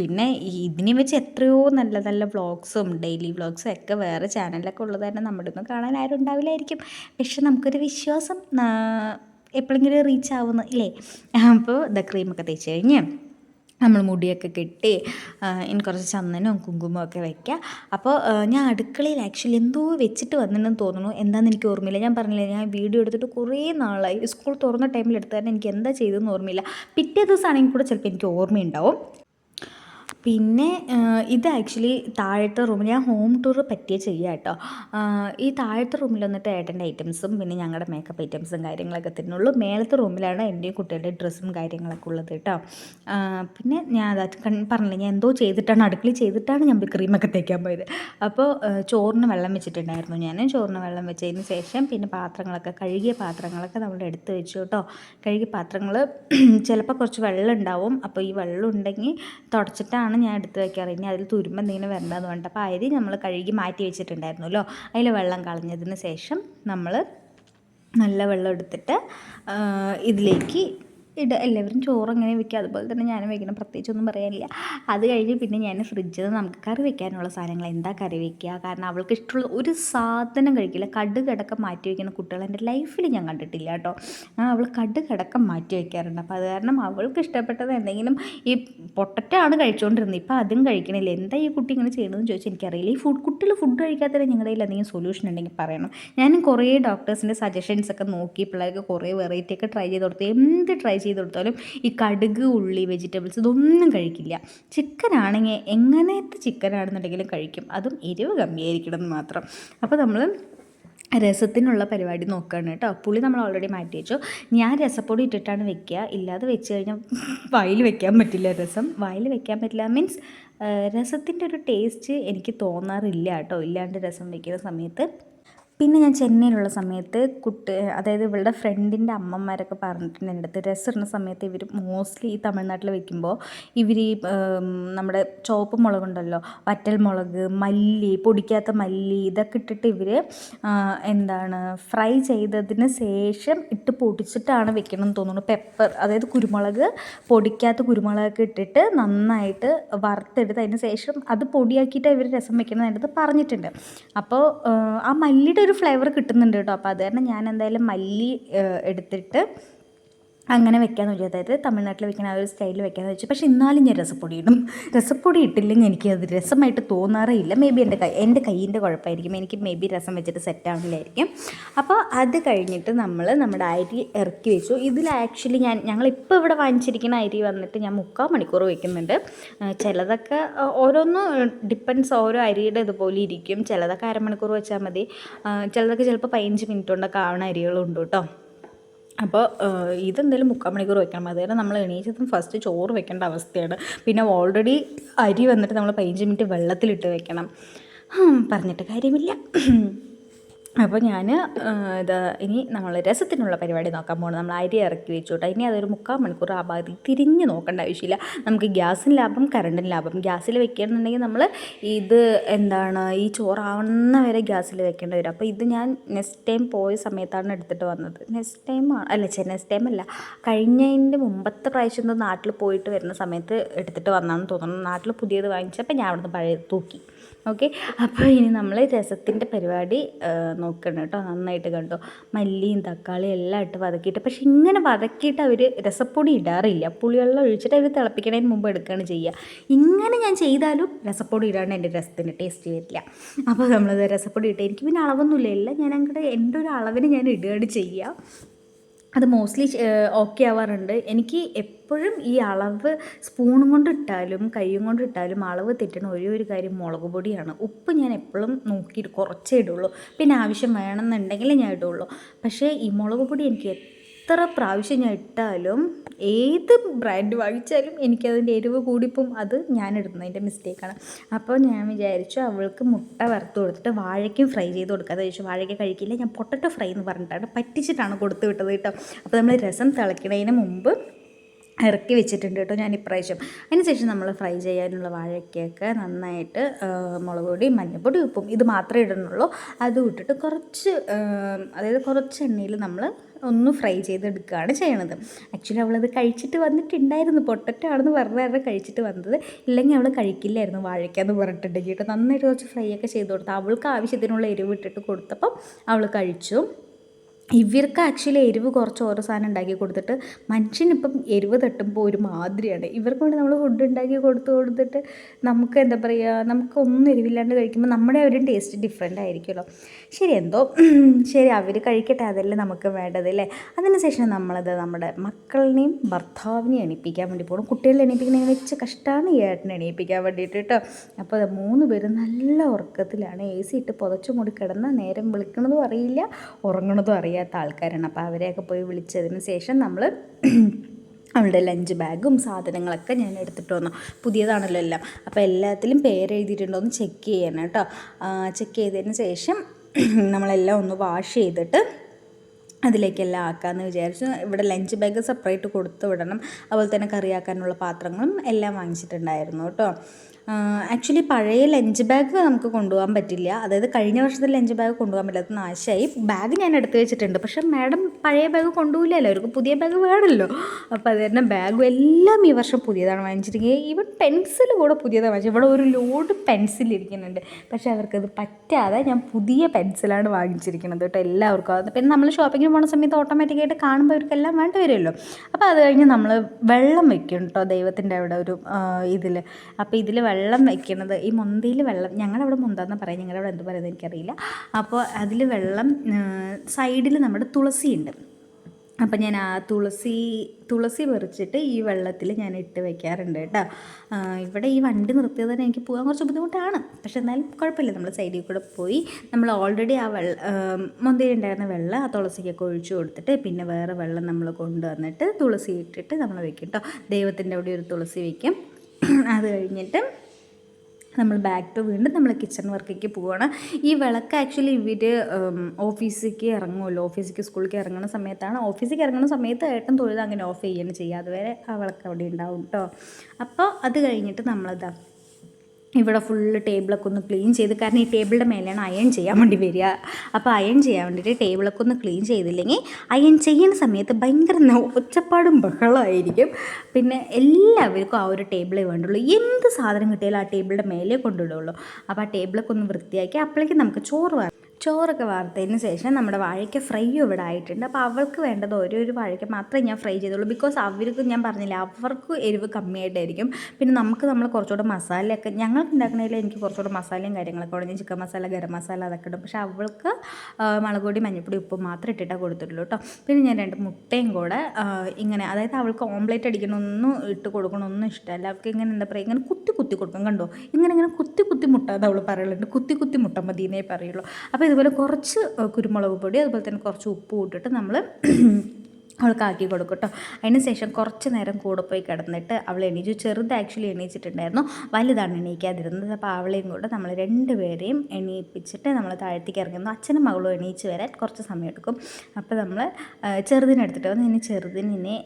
പിന്നെ ഇതിനെ വെച്ച് എത്രയോ നല്ല നല്ല വ്ളോഗ്സും ഡെയിലി വ്ളോഗ്സും ഒക്കെ വേറെ ചാനലൊക്കെ ഉള്ളത് തന്നെ നമ്മുടെ ഒന്നും കാണാൻ ആരും ഉണ്ടാവില്ലായിരിക്കും. പക്ഷെ നമുക്കൊരു വിശ്വാസം എപ്പോഴെങ്കിലും റീച്ച് ആവുന്നു ഇല്ലേ? അപ്പോൾ ദ ക്രീമൊക്കെ തേച്ച് കഴിഞ്ഞ്. നമ്മൾ മുടിയൊക്കെ കെട്ടി ഇനി കുറച്ച് ചന്ദനവും കുങ്കുമവും ഒക്കെ വയ്ക്കുക അപ്പോൾ ഞാൻ അടുക്കളയിൽ ആക്ച്വലി എന്തോ വെച്ചിട്ട് വന്നിട്ടുണ്ടെന്ന് തോന്നുന്നു. എന്താണെന്ന് എനിക്ക് ഓർമ്മയില്ല. ഞാൻ പറഞ്ഞില്ല ഞാൻ വീഡിയോ എടുത്തിട്ട് കുറേ നാളായി. സ്കൂൾ തുറന്ന ടൈമിൽ എടുത്താൽ എനിക്ക് എന്താ ചെയ്തതെന്ന് ഓർമ്മയില്ല. പിറ്റേ ദിവസമാണെങ്കിൽ കൂടെ ചിലപ്പോൾ എനിക്ക് ഓർമ്മയുണ്ടാവും. പിന്നെ ഇത് ആക്ച്വലി താഴത്തെ റൂമിൽ ഞാൻ ഹോം ടൂർ പറ്റിയ ചെയ്യാം കേട്ടോ ഈ താഴത്തെ റൂമിൽ വന്നിട്ട് ഏട്ടന്റെ ഐറ്റംസും പിന്നെ ഞങ്ങളുടെ മേക്കപ്പ് ഐറ്റംസും കാര്യങ്ങളൊക്കെ തന്നെയുള്ളൂ മേളത്തെ റൂമിലാണ് എന്റെയും കുട്ടികളുടെ ഡ്രസ്സും കാര്യങ്ങളൊക്കെ ഉള്ളത് കേട്ടോ പിന്നെ ഞാൻ അത് പറഞ്ഞില്ല ഞാൻ എന്തോ ചെയ്തിട്ടാണ് അടുക്കളയിൽ ചെയ്തിട്ടാണ് ഞാൻ ക്രീമൊക്കെ തേക്കാൻ പോയത്. അപ്പോൾ ചോറിന് വെള്ളം വെച്ചിട്ടുണ്ടായിരുന്നു ഞാൻ ചോറിന് വെള്ളം വെച്ചതിന് ശേഷം പിന്നെ പാത്രങ്ങളൊക്കെ കഴുകിയ പാത്രങ്ങളൊക്കെ നമ്മൾ എടുത്ത് വെച്ചു കേട്ടോ കഴുകിയ പാത്രങ്ങൾ ചിലപ്പോൾ കുറച്ച് വെള്ളം ഉണ്ടാവും. അപ്പോൾ ഈ വെള്ളം ഉണ്ടെങ്കിൽ തുടച്ചിട്ടാണ് ഞാൻ എടുത്ത് വെക്കാറ്. ഇനി അതിൽ തുരുമ്പ് എന്തെങ്കിലും വരണ്ടെന്ന് പറഞ്ഞിട്ട് അപ്പോൾ അരി നമ്മൾ കഴുകി മാറ്റി വെച്ചിട്ടുണ്ടായിരുന്നല്ലോ. അതിൽ വെള്ളം കളഞ്ഞതിന് ശേഷം നമ്മൾ നല്ല വെള്ളം എടുത്തിട്ട് ഇതിലേക്ക് ഇടുക എല്ലാവരും ചോറ് അങ്ങനെ വെക്കുക അതുപോലെ തന്നെ ഞാനും വെക്കണം പ്രത്യേകിച്ചൊന്നും പറയാനില്ല. അത് കഴിഞ്ഞ് പിന്നെ ഞാൻ ഫ്രിഡ്ജിൽ നമുക്ക് കറി വെക്കാനുള്ള സാധനങ്ങൾ. എന്താ കറി വെക്കുക? കാരണം അവൾക്ക് ഇഷ്ടമുള്ള ഒരു സാധനം കഴിക്കില്ല. കടുകടക്കം മാറ്റി വയ്ക്കുന്ന കുട്ടികൾ എന്റെ ലൈഫിൽ ഞാൻ കണ്ടിട്ടില്ല കേട്ടോ. അവൾ കടുകടക്കം മാറ്റി വയ്ക്കാറുണ്ട് അപ്പോൾ അത് കാരണം അവൾക്ക് ഇഷ്ടപ്പെട്ടത് എന്തെങ്കിലും ഈ പൊട്ടറ്റോ ആണ് കഴിച്ചുകൊണ്ടിരുന്നത് ഇപ്പോൾ അതും കഴിക്കണില്ല. എന്താ ഈ കുട്ടി ഇങ്ങനെ ചെയ്യണമെന്ന് ചോദിച്ചാൽ എനിക്കറിയില്ല. ഈ ഫുഡ് കുട്ടികൾ ഫുഡ് കഴിക്കാത്തതിന് ഞങ്ങളുടെ കയ്യിൽ എന്തെങ്കിലും സൊല്യൂഷൻ ഉണ്ടെങ്കിൽ പറയണം. ഞാനും കുറേ ഡോക്ടേഴ്സിന്റെ സജഷൻസ് ഒക്കെ നോക്കി പിള്ളേർക്ക് കുറേ വെറൈറ്റി ഒക്കെ ട്രൈ ചെയ്ത് കൊടുത്തു. എന്ത് ട്രൈ ചെയ്ത് കൊടുത്താലും ഈ കടുക് ഉള്ളി വെജിറ്റബിൾസ് ഇതൊന്നും കഴിക്കില്ല. ചിക്കൻ ആണെങ്കിൽ എങ്ങനത്തെ ചിക്കൻ ആണെന്നുണ്ടെങ്കിലും കഴിക്കും. അതും എരിവ് കമ്മിയായിരിക്കണം എന്ന് മാത്രം. അപ്പോൾ നമ്മൾ രസത്തിനുള്ള പരിപാടി നോക്കുകയാണ് കേട്ടോ. പുളി നമ്മൾ ഓൾറെഡി മാറ്റി വെച്ചു. ഞാൻ രസപ്പൊടി ഇട്ടിട്ടാണ് വെക്കുക. ഇല്ലാതെ വെച്ച് കഴിഞ്ഞാൽ വായിൽ വെക്കാൻ പറ്റില്ല രസം. വായിൽ വെക്കാൻ പറ്റില്ല മീൻസ് രസത്തിന്റെ ഒരു ടേസ്റ്റ് എനിക്ക് തോന്നാറില്ല കേട്ടോ. ഇല്ലാണ്ട് രസം വെക്കുന്ന സമയത്ത്. പിന്നെ ഞാൻ ചെന്നൈയിലുള്ള സമയത്ത് കുട്ടി അതായത് ഇവളുടെ ഫ്രണ്ടിന്റെ അമ്മമാരൊക്കെ പറഞ്ഞിട്ടുണ്ട് എന്റെ അടുത്ത്. രസം ഇടുന്ന സമയത്ത് ഇവർ മോസ്റ്റ്ലി ഈ തമിഴ്നാട്ടിൽ വെക്കുമ്പോൾ ഇവർ ഈ നമ്മുടെ ചുവപ്പ് മുളകുണ്ടല്ലോ വറ്റൽ മുളക് മല്ലി പൊടിക്കാത്ത മല്ലി ഇതൊക്കെ ഇട്ടിട്ട് ഇവർ എന്താണ് ഫ്രൈ ചെയ്തതിന് ശേഷം ഇട്ട് പൊടിച്ചിട്ടാണ് വെക്കണമെന്ന് തോന്നുന്നു. പെപ്പർ അതായത് കുരുമുളക് പൊടിക്കാത്ത കുരുമുളകൊക്കെ ഇട്ടിട്ട് നന്നായിട്ട് വറുത്തെടുത്ത് അതിന് ശേഷം അത് പൊടിയാക്കിയിട്ട് ഇവർ രസം വെക്കണമെന്ന് എന്റെ അടുത്ത് പറഞ്ഞിട്ടുണ്ട്. അപ്പോൾ ആ മല്ലിയുടെ ഒരു ഫ്ലേവർ കിട്ടുന്നുണ്ട് കേട്ടോ. അപ്പോൾ അത് കാരണം ഞാൻ എന്തായാലും മല്ലി എടുത്തിട്ട് അങ്ങനെ വെക്കാമെന്ന് വെച്ചു അതായത് തമിഴ്നാട്ടിൽ വെക്കുന്ന ആ ഒരു സ്റ്റൈലിൽ വെക്കാമെന്ന് വെച്ചു പക്ഷേ എന്നാലും ഞാൻ രസപ്പൊടി ഇടും രസപ്പൊടി ഇട്ടില്ലെങ്കിൽ എനിക്ക് അത് രസമായിട്ട് തോന്നാറേ ഇല്ല. മേ ബി എന്റെ കൈ എന്റെ കൈയിന്റെ കുഴപ്പമായിരിക്കും. എനിക്ക് മേ ബി രസം വെച്ചിട്ട് സെറ്റ് ആവുന്നില്ലായിരിക്കും. അപ്പോൾ അത് കഴിഞ്ഞിട്ട് നമ്മൾ നമ്മുടെ അരി ഇറക്കി വെച്ചു. ഇതിൽ ആക്ച്വലി ഞാൻ ഞങ്ങളിപ്പോൾ ഇവിടെ വാങ്ങിച്ചിരിക്കുന്ന അരി വന്നിട്ട് ഞാൻ മുക്കാൽ മണിക്കൂർ വെക്കുന്നുണ്ട്. ചിലതൊക്കെ ഓരോന്ന് ഡിപ്പെൻസ് ഓരോ അരിയുടെ ഇതുപോലെ ഇരിക്കും. ചിലതൊക്കെ അരമണിക്കൂർ വെച്ചാൽ മതി. ചിലതൊക്കെ ചിലപ്പോൾ പതിനഞ്ച് മിനിറ്റ് കൊണ്ടൊക്കെ ആവണ അരികളുണ്ട് കേട്ടോ. അപ്പോൾ ഇതെന്തെങ്കിലും മുക്കാൽ മണിക്കൂർ വെക്കണം. അത് കാരണം നമ്മൾ എണീച്ചതും ഫസ്റ്റ് ചോറ് വെക്കേണ്ട അവസ്ഥയാണ്. പിന്നെ ഓൾറെഡി അരി വന്നിട്ട് നമ്മൾ പതിനഞ്ച് മിനിറ്റ് വെള്ളത്തിലിട്ട് വെക്കണം. പറഞ്ഞിട്ട് കാര്യമില്ല. അപ്പോൾ ഞാൻ ഇത് ഇനി നമ്മൾ രസത്തിനുള്ള പരിപാടി നോക്കാൻ പോകണം നമ്മൾ അരി ഇറക്കി വെച്ചു കേട്ടോ ഇനി അതൊരു മുക്കാൽ മണിക്കൂർ ആ ഭാഗത്ത് തിരിഞ്ഞ് നോക്കേണ്ട ആവശ്യമില്ല. നമുക്ക് ഗ്യാസിന് ലാഭം കറണ്ടിന് ലാഭം. ഗ്യാസിൽ വെക്കുകയാണെന്നുണ്ടെങ്കിൽ നമ്മൾ ഇത് എന്താണ് ഈ ചോറാവുന്ന വരെ ഗ്യാസിൽ വെക്കേണ്ടി വരും. അപ്പോൾ ഇത് ഞാൻ നെക്സ്റ്റ് ടൈം പോയ സമയത്താണ് എടുത്തിട്ട് വന്നത്. നെക്സ്റ്റ് ടൈം അല്ല ചെ നെക്സ്റ്റ് ടൈം അല്ല. കഴിഞ്ഞതിന്റെ മുമ്പത്തെ പ്രാവശ്യം നാട്ടിൽ പോയിട്ട് വരുന്ന സമയത്ത് എടുത്തിട്ട് വന്നാണെന്ന് തോന്നുന്നു. നാട്ടിൽ പുതിയത് വാങ്ങിച്ചപ്പോൾ ഞാൻ അവിടുന്ന് പഴയ തൂക്കി. ഓക്കെ. അപ്പോൾ ഇനി നമ്മൾ രസത്തിന്റെ പരിപാടി നോക്കണം കേട്ടോ. നന്നായിട്ട് കണ്ടോ. മല്ലിയും തക്കാളിയും എല്ലാം ഇട്ട് വതക്കിയിട്ട്. പക്ഷെ ഇങ്ങനെ വതക്കിയിട്ട് അവർ രസപ്പൊടി ഇടാറില്ല. പുളിവെള്ളം ഒഴിച്ചിട്ട് അവർ തിളപ്പിക്കണതിന് മുമ്പ് എടുക്കുകയാണ് ചെയ്യുക ഇങ്ങനെ ഞാൻ ചെയ്താലും രസപ്പൊടി ഇടാണ്ട് എന്റെ രസത്തിന് ടേസ്റ്റ് വരില്ല. അപ്പോൾ നമ്മളത് രസപ്പൊടി ഇട്ട് എനിക്ക് പിന്നെ അളവൊന്നുമില്ല. എല്ലാം ഞാൻ അങ്ങോട്ട് എന്റെ ഒരു അളവിന് ഞാൻ ഇടുകയാണ് ചെയ്യുക അത് മോസ്റ്റ്ലി ഓക്കെ ആവാറുണ്ട്. എനിക്ക് എപ്പോഴും ഈ അളവ് സ്പൂണും കൊണ്ട് ഇട്ടാലും കൈയും കൊണ്ട് ഇട്ടാലും അളവ് തെറ്റണ ഒരേ ഒരു കാര്യം മുളക് പൊടിയാണ്. ഉപ്പ് ഞാൻ എപ്പോഴും നോക്കിയിട്ട് കുറച്ചേ ഇടുള്ളൂ. പിന്നെ ആവശ്യം വേണമെന്നുണ്ടെങ്കിൽ ഞാൻ ഇടുള്ളൂ. പക്ഷേ ഈ മുളക് പൊടി എനിക്ക് എത്ര പ്രാവശ്യം ഞാൻ ഇട്ടാലും ഏത് ബ്രാൻഡ് വാങ്ങിച്ചാലും എനിക്കതിന്റെ എരിവ് കൂടിപ്പം അത് ഞാൻ ഇടുന്നതിന്റെ മിസ്റ്റേക്കാണ് അപ്പോൾ ഞാൻ വിചാരിച്ചു അവൾക്ക് മുട്ട വറുത്ത് കൊടുത്തിട്ട് വാഴയ്ക്കും ഫ്രൈ ചെയ്ത് കൊടുക്കാതെ ചോദിച്ചു വാഴയ്ക്ക് കഴിക്കില്ല. ഞാൻ പൊട്ടറ്റോ ഫ്രൈ എന്ന് പറഞ്ഞിട്ടാണ്. പറ്റിച്ചിട്ടാണ് കൊടുത്തു വിട്ടത് കേട്ടോ. അപ്പോൾ നമ്മൾ രസം തിളയ്ക്കുന്നതിന് മുമ്പ് ഇറക്കി വെച്ചിട്ടുണ്ട് കേട്ടോ ഞാൻ ഇപ്രാവശ്യം. അതിനുശേഷം നമ്മൾ ഫ്രൈ ചെയ്യാനുള്ള വാഴയ്ക്കൊക്കെ നന്നായിട്ട് മുളക് പൊടി മഞ്ഞൾപ്പൊടി ഉപ്പും ഇത് മാത്രമേ ഇടുന്നുള്ളൂ. അത് ഇട്ടിട്ട് കുറച്ച് അതായത് കുറച്ച് എണ്ണയിൽ നമ്മൾ ഒന്ന് ഫ്രൈ ചെയ്തെടുക്കുകയാണ് ചെയ്യണത്. ആക്ച്വലി അവളത് കഴിച്ചിട്ട് വന്നിട്ടുണ്ടായിരുന്നു. പൊട്ടറ്റോ ആണെന്ന് പറഞ്ഞായിരുന്നു കഴിച്ചിട്ട് വന്നത്. ഇല്ലെങ്കിൽ അവൾ കഴിക്കില്ലായിരുന്നു വാഴയ്ക്കാന്ന് പറഞ്ഞിട്ടുണ്ടെങ്കിൽ കേട്ടോ. നന്നായിട്ട് കുറച്ച് ഫ്രൈ ഒക്കെ ചെയ്ത് കൊടുത്തു അവൾക്ക് ആവശ്യത്തിനുള്ള എരിവ് ഇട്ടിട്ട് കൊടുത്തപ്പം അവൾ കഴിച്ചു. ഇവർക്ക് ആക്ച്വലി എരിവ് കുറച്ച് ഓരോ സാധനം ഉണ്ടാക്കി കൊടുത്തിട്ട് മനുഷ്യനിപ്പം എരിവ് തട്ടുമ്പോൾ ഒരു മാതിരിയാണ്. ഇവർക്ക് വേണ്ടി നമ്മൾ ഫുഡ് ഉണ്ടാക്കി കൊടുത്ത് കൊടുത്തിട്ട് നമുക്ക് എന്താ പറയുക നമുക്ക് ഒന്നും എരിവില്ലാണ്ട് കഴിക്കുമ്പോൾ നമ്മുടെ ഒരു ടേസ്റ്റ് ഡിഫറെന്റ് ആയിരിക്കുമല്ലോ. ശരി എന്തോ ശരി അവർ കഴിക്കട്ടെ അതല്ലേ നമുക്ക് വേണ്ടത് അല്ലേ? അതിനുശേഷം നമ്മളത് നമ്മുടെ മക്കളിനെയും ഭർത്താവിനെയും എണീപ്പിക്കാൻ വേണ്ടി പോകണം കുട്ടികളെ എണീപ്പിക്കുന്നതിന് വെച്ച് കഷ്ടമാണ് ഈ ഏട്ടനെ എണീപ്പിക്കാൻ വേണ്ടിയിട്ട് കേട്ടോ അപ്പോൾ അത് മൂന്ന് പേരും നല്ല ഉറക്കത്തിലാണ്. എ സി ഇട്ട് പുതച്ചു മൂടി കിടന്ന നേരം വിളിക്കണതും അറിയില്ല ഉറങ്ങണതും അറിയില്ല അറിയാത്ത ആൾക്കാരാണ്. അപ്പോൾ അവരെയൊക്കെ പോയി വിളിച്ചതിന് ശേഷം നമ്മൾ അവളുടെ ലഞ്ച് ബാഗും സാധനങ്ങളൊക്കെ ഞാൻ എടുത്തിട്ട് വന്നു. പുതിയതാണല്ലോ എല്ലാം. അപ്പോൾ എല്ലാത്തിലും പേരെഴുതിയിട്ടുണ്ടോ എന്ന് ചെക്ക് ചെയ്യണം കേട്ടോ. ചെക്ക് ചെയ്തതിന് ശേഷം നമ്മളെല്ലാം ഒന്ന് വാഷ് ചെയ്തിട്ട് അതിലേക്കെല്ലാം ആക്കാമെന്ന് വിചാരിച്ചു. ഇവിടെ ലഞ്ച് ബാഗ് സെപ്പറേറ്റ് കൊടുത്തു വിടണം. അതുപോലെ തന്നെ കറിയാക്കാനുള്ള പാത്രങ്ങളും എല്ലാം വാങ്ങിച്ചിട്ടുണ്ടായിരുന്നു കേട്ടോ. ആക്ച്വലി പഴയ ലഞ്ച് ബാഗ് നമുക്ക് കൊണ്ടുപോകാൻ പറ്റില്ല. അതായത് കഴിഞ്ഞ വർഷത്തെ ലഞ്ച് ബാഗ് കൊണ്ടുപോകാൻ പറ്റാത്ത നാശമായി ബാഗ് ഞാൻ എടുത്ത് വെച്ചിട്ടുണ്ട്. പക്ഷെ മാഡം പഴയ ബാഗ് കൊണ്ടുപോകില്ലല്ലോ അവർക്ക് പുതിയ ബാഗ് വേണമല്ലോ. അപ്പോൾ അത് തന്നെ ബാഗും എല്ലാം ഈ വർഷം പുതിയതാണ് വാങ്ങിച്ചിരിക്കുന്നത്. ഈവൻ പെൻസിൽ കൂടെ പുതിയതാണ് വാങ്ങിച്ചത്. ഇവിടെ ഒരു ലോഡ് പെൻസിൽ ഇരിക്കുന്നുണ്ട്. പക്ഷേ അവർക്കത് പറ്റാതെ ഞാൻ പുതിയ പെൻസിലാണ് വാങ്ങിച്ചിരിക്കുന്നത് കേട്ടോ എല്ലാവർക്കും. അത് പിന്നെ നമ്മൾ ഷോപ്പിങ്ങിന് പോകുന്ന സമയത്ത് ഓട്ടോമാറ്റിക്കായിട്ട് കാണുമ്പോൾ അവർക്കെല്ലാം വേണ്ടി വരുമല്ലോ. അപ്പോൾ അത് കഴിഞ്ഞ് നമ്മൾ വെള്ളം വെക്കും കേട്ടോ ദൈവത്തിന്റെ അവിടെ ഒരു ഇതിൽ അപ്പോൾ ഇതിൽ വെള്ളം വയ്ക്കുന്നത് ഈ മൊന്തയിൽ വെള്ളം ഞങ്ങളവിടെ മൊന്താന്ന് പറയാം ഞങ്ങളവിടെ എന്ത് പറയുന്നത് എനിക്കറിയില്ല. അപ്പോൾ അതിൽ വെള്ളം സൈഡിൽ നമ്മുടെ തുളസിയുണ്ട് അപ്പം ഞാൻ ആ തുളസി തുളസി പറിച്ചിട്ട് ഈ വെള്ളത്തിൽ ഞാൻ ഇട്ട് വെക്കാറുണ്ട് കേട്ടോ. ഇവിടെ ഈ വണ്ടി നിർത്തിയത് തന്നെ എനിക്ക് പോകാൻ കുറച്ച് ബുദ്ധിമുട്ടാണ്. പക്ഷെ എന്നാലും കുഴപ്പമില്ല നമ്മൾ സൈഡിൽ കൂടെ പോയി. നമ്മൾ ഓൾറെഡി ആ വെള്ള മൊന്തയിലുണ്ടായിരുന്ന വെള്ളം ആ തുളസിക്കൊക്കെ ഒഴിച്ചു കൊടുത്തിട്ട് പിന്നെ വേറെ വെള്ളം നമ്മൾ കൊണ്ടുവന്നിട്ട് തുളസി ഇട്ടിട്ട് നമ്മൾ വെക്കും കേട്ടോ. ദൈവത്തിന്റെ അവിടെ ഒരു തുളസി വയ്ക്കും അത് കഴിഞ്ഞിട്ട് നമ്മൾ ബാക്ക് ടു വീണ്ടും നമ്മൾ കിച്ചൺ വർക്കിലേക്ക് പോവുകയാണ് ഈ വിളക്ക് ആക്ച്വലി ഇവർ ഓഫീസിലേക്ക് ഇറങ്ങുമല്ലോ? ഓഫീസിലേക്ക് സ്കൂളിലേക്ക് ഇറങ്ങുന്ന സമയത്താണ്. ഓഫീസിലേക്ക് ഇറങ്ങുന്ന സമയത്ത് ഏട്ടൻ തൊഴുത് അങ്ങനെ ഓഫ് ചെയ്യാണ് ചെയ്യുക. അതുവരെ ആ വിളക്ക് അവിടെ ഉണ്ടാവും കേട്ടോ അപ്പോൾ അത് കഴിഞ്ഞിട്ട് നമ്മളിതാ ഇവിടെ ഫുള്ള് ടേബിളൊക്കെ ഒന്ന് ക്ലീൻ ചെയ്ത്. കാരണം ഈ ടേബിളിന്റെ മേലെയാണ് അയൺ ചെയ്യാൻ വേണ്ടി വരിക. അപ്പോൾ അയൺ ചെയ്യാൻ വേണ്ടിയിട്ട് ടേബിളൊക്കെ ഒന്ന് ക്ലീൻ ചെയ്തില്ലെങ്കിൽ അയൺ ചെയ്യുന്ന സമയത്ത് ഭയങ്കര ഒച്ചപ്പാടും ബഹളമായിരിക്കും. പിന്നെ എല്ലാവർക്കും ആ ഒരു ടേബിളേ വേണ്ടുള്ളൂ. എന്ത് സാധനം കിട്ടിയാലും ആ ടേബിളിന്റെ മേലെ കൊണ്ടിടുള്ളൂ അപ്പോൾ ആ ടേബിളൊക്കെ ഒന്ന് വൃത്തിയാക്കി അപ്പോഴേക്കും നമുക്ക് ചോറ് ചോറൊക്കെ വാർത്തതിന് ശേഷം നമ്മുടെ വാഴയ്ക്ക ഫ്രൈ ഇവിടെ ആയിട്ടുണ്ട്. അപ്പോൾ അവൾക്ക് വേണ്ടത് ഓരോ ഒരു വാഴയ്ക്ക മാത്രമേ ഞാൻ ഫ്രൈ ചെയ്തുള്ളൂ. ബിക്കോസ് അവർക്ക് ഞാൻ പറഞ്ഞില്ല അവർക്ക് എരിവ് കമ്മിയായിട്ടായിരിക്കും. പിന്നെ നമുക്ക് നമ്മൾ കുറച്ചുകൂടെ മസാലയൊക്കെ ഞങ്ങൾക്ക് ഉണ്ടാക്കണതിൽ എനിക്ക് കുറച്ചുകൂടെ മസാലയും കാര്യങ്ങളൊക്കെ ഉണ്ട്. ചിക്കൻ മസാല ഗരം മസാല അതൊക്കെ ഇടും. പക്ഷേ അവൾക്ക് മുളകുപൊടി മഞ്ഞൾപ്പൊടി ഉപ്പ് മാത്രം ഇട്ടിട്ടാണ് കൊടുത്തിട്ടുള്ളൂ കേട്ടോ. പിന്നെ ഞാൻ രണ്ട് മുട്ടയും കൂടെ ഇങ്ങനെ അതായത് അവൾക്ക് ഓംലേറ്റ് അടിക്കണമൊന്നും ഇട്ട് കൊടുക്കണമൊന്നും ഇഷ്ടമല്ല. അവൾക്ക് ഇങ്ങനെ എന്താ പറയുക ഇങ്ങനെ കുത്തി കുത്തി കൊടുക്കും. കണ്ടോ? ഇങ്ങനെ ഇങ്ങനെ കുത്തി കുത്തി മുട്ട അത് അവൾ പറയുന്നുണ്ട്. കുത്തി കുത്തി മുട്ട മതിയെന്നേ പറയുള്ളൂ. അപ്പോൾ ഇതുപോലെ കുറച്ച് കുരുമുളക് പൊടി അതുപോലെ തന്നെ കുറച്ച് ഉപ്പ് ഇട്ടിട്ട് നമ്മൾ അവൾക്ക് കൊടുക്കട്ടോ. കൊടുക്കും കേട്ടോ അതിന് ശേഷം കുറച്ച് നേരം കൂടെ പോയി കിടന്നിട്ട് അവൾ എണീച്ചു. ചെറുത് ആക്ച്വലി എണീച്ചിട്ടുണ്ടായിരുന്നു. വലുതാണ് എണീക്കാതിരുന്നത്. അപ്പോൾ അവളെയും കൂടെ നമ്മൾ രണ്ടുപേരെയും എണീപ്പിച്ചിട്ട് നമ്മൾ താഴത്തേക്ക് ഇറങ്ങുന്നു. അച്ഛനും മകളും എണീച്ച് വരാൻ കുറച്ച് സമയം എടുക്കും അപ്പോൾ നമ്മൾ ചെറുതിനെടുത്തിട്ട് വന്ന്. ഇനി ചെറുതിനെ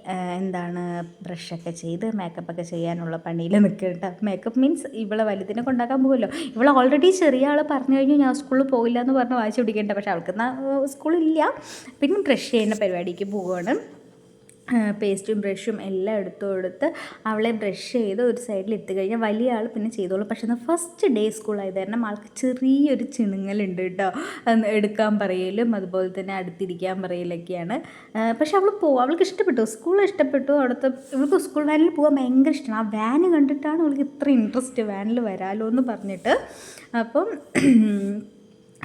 എന്താണ് ബ്രഷൊക്കെ ചെയ്ത് മേക്കപ്പൊക്കെ ചെയ്യാനുള്ള പണിയിൽ നിൽക്കുന്നുണ്ട് മേക്കപ്പ് മീൻസ് ഇവളെ വലുതിനെ കൊണ്ടാക്കാൻ പോകുമല്ലോ. ഇവളെ ഓൾറെഡി ചെറിയ ആൾ പറഞ്ഞു കഴിഞ്ഞു ഞാൻ സ്കൂളിൽ പോകില്ല എന്ന് പറഞ്ഞ് വായിച്ചു പിടിക്കേണ്ട. പക്ഷേ അവൾക്ക് സ്കൂളില്ല. പിന്നെ ബ്രഷ് ചെയ്യുന്ന പരിപാടിക്ക് പോവുകയാണ്. പേസ്റ്റും ബ്രഷും എല്ലാം എടുത്തു കൊടുത്ത് അവളെ ബ്രഷ് ചെയ്ത് ഒരു സൈഡിൽ എത്തി കഴിഞ്ഞാൽ വലിയ ആൾ പിന്നെ ചെയ്തോളൂ. പക്ഷേ എന്നാൽ ഫസ്റ്റ് ഡേ സ്കൂളായത് കാരണം ആൾക്ക് ചെറിയൊരു ചിണുങ്ങലുണ്ട് കേട്ടോ എടുക്കാൻ പറയലും അതുപോലെ തന്നെ അടുത്തിരിക്കാൻ പറയലൊക്കെയാണ്. പക്ഷെ അവൾ പോകും അവൾക്ക് ഇഷ്ടപ്പെട്ടു. സ്കൂൾ ഇഷ്ടപ്പെട്ടു. അവിടുത്തെ ഇവൾക്ക് സ്കൂൾ വാനിൽ പോകാൻ ഭയങ്കര ഇഷ്ടമാണ് ആ വാന് കണ്ടിട്ടാണ് അവൾക്ക് ഇത്ര ഇൻട്രസ്റ്റ് വാനിൽ വരാമല്ലോ എന്ന് പറഞ്ഞിട്ട്. അപ്പം